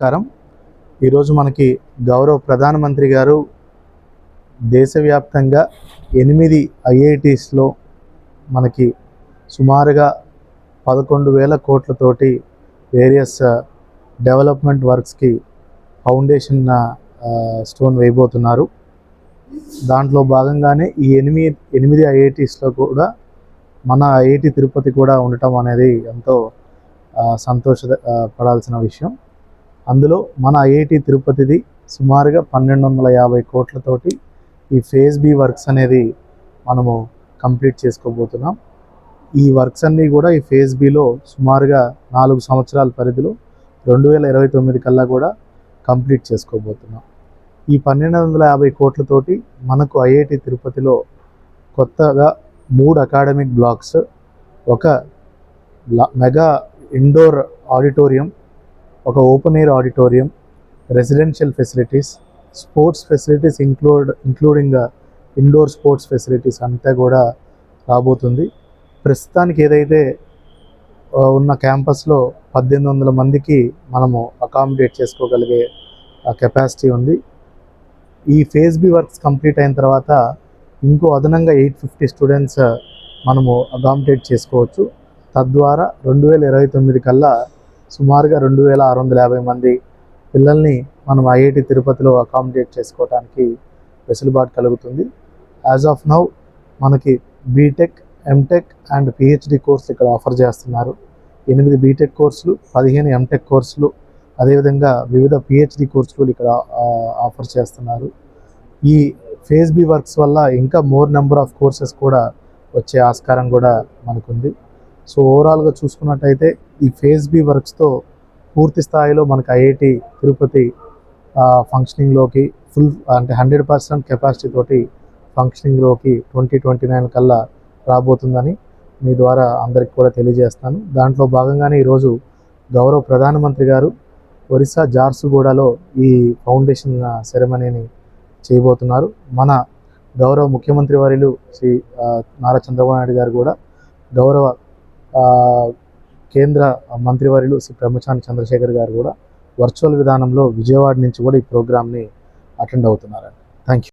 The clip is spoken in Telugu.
నమస్కారం. ఈరోజు మనకి గౌరవ ప్రధానమంత్రి గారు దేశవ్యాప్తంగా ఎనిమిది ఐఐటీస్లో మనకి సుమారుగా పదకొండు వేల కోట్లతోటి వేరియస్ డెవలప్మెంట్ వర్క్స్కి ఫౌండేషన్ స్టోన్ వేయబోతున్నారు. దాంట్లో భాగంగానే ఈ ఎనిమిది ఎనిమిది ఐఐటీస్లో కూడా మన ఐఐటి తిరుపతి కూడా ఉండటం అనేది ఎంతో uh, సంతోష uh, పడాల్సిన విషయం. అందులో మన ఐఐటి తిరుపతిది సుమారుగా పన్నెండు వందల యాభై కోట్లతోటి ఈ ఫేజ్ బి వర్క్స్ అనేది మనము కంప్లీట్ చేసుకోబోతున్నాం. ఈ వర్క్స్ అన్నీ కూడా ఈ ఫేజ్ బిలో సుమారుగా నాలుగు సంవత్సరాల పరిధిలో రెండు వేల ఇరవై తొమ్మిది కల్లా కూడా కంప్లీట్ చేసుకోబోతున్నాం. ఈ పన్నెండు వందల యాభై కోట్లతోటి మనకు ఐఐటి తిరుపతిలో కొత్తగా మూడు అకాడమిక్ బ్లాక్స్ ఒక ల- మెగా ఇండోర్ ఆడిటోరియం ఒక open air auditorium residential facilities sports facilities include including indoor sports facilities అంతా కూడా రాబోతుంది. ప్రస్తుతానికి ఏదైతే ఉన్న క్యాంపస్లో పద్దెనిమిది వందల మందికి మనము అకామిడేట్ చేసుకోగలిగే కెపాసిటీ ఉంది. ఈ ఫేజ్ బి వర్క్స్ కంప్లీట్ అయిన తర్వాత ఇంకో అదనంగా ఎయిట్ ఫిఫ్టీ స్టూడెంట్స్ మనము అకామిడేట్ చేసుకోవచ్చు. తద్వారా రెండు వేల ఇరవై తొమ్మిది కల్లా సుమారుగా రెండు వేల ఆరు వందల యాభై మంది పిల్లల్ని మనం ఐఐటి తిరుపతిలో అకామిడేట్ చేసుకోవడానికి వెసులుబాటు కలుగుతుంది. యాజ్ ఆఫ్ నౌ మనకి బీటెక్ ఎంటెక్ అండ్ పిహెచ్డి కోర్సులు ఇక్కడ ఆఫర్ చేస్తున్నారు. ఎనిమిది బీటెక్ కోర్సులు పదిహేను ఎంటెక్ కోర్సులు అదేవిధంగా వివిధ పిహెచ్డి కోర్సులు ఇక్కడ ఆఫర్ చేస్తున్నారు. ఈ ఫేజ్ బి వర్క్స్ వల్ల ఇంకా మోర్ నెంబర్ ఆఫ్ కోర్సెస్ కూడా వచ్చే ఆస్కారం కూడా మనకుంది. సో ఓవరాల్గా చూసుకున్నట్టయితే ఈ ఫేజ్ బి వర్క్స్తో పూర్తి స్థాయిలో మనకి ఐఐటి తిరుపతి ఫంక్షనింగ్లోకి ఫుల్ అంటే హండ్రెడ్ పర్సెంట్ కెపాసిటీ తోటి ఫంక్షనింగ్లోకి ట్వంటీ ట్వంటీ నైన్ కల్లా రాబోతుందని మీ ద్వారా అందరికి కూడా తెలియజేస్తాను. దాంట్లో భాగంగానే ఈరోజు గౌరవ ప్రధానమంత్రి గారు ఒరిస్సా జార్సుగూడలో ఈ ఫౌండేషన్ సెరమనీని చేయబోతున్నారు. మన గౌరవ ముఖ్యమంత్రి వర్యులు శ్రీ నారా చంద్రబాబు నాయుడు గారు కూడా గౌరవ కేంద్ర మంత్రివర్యులు శ్రీ బ్రహ్మచారి చంద్రశేఖర్ గారు కూడా వర్చువల్ విధానంలో విజయవాడ నుంచి కూడా ఈ ప్రోగ్రామ్ని అటెండ్ అవుతున్నారు థ్యాంక్ యూ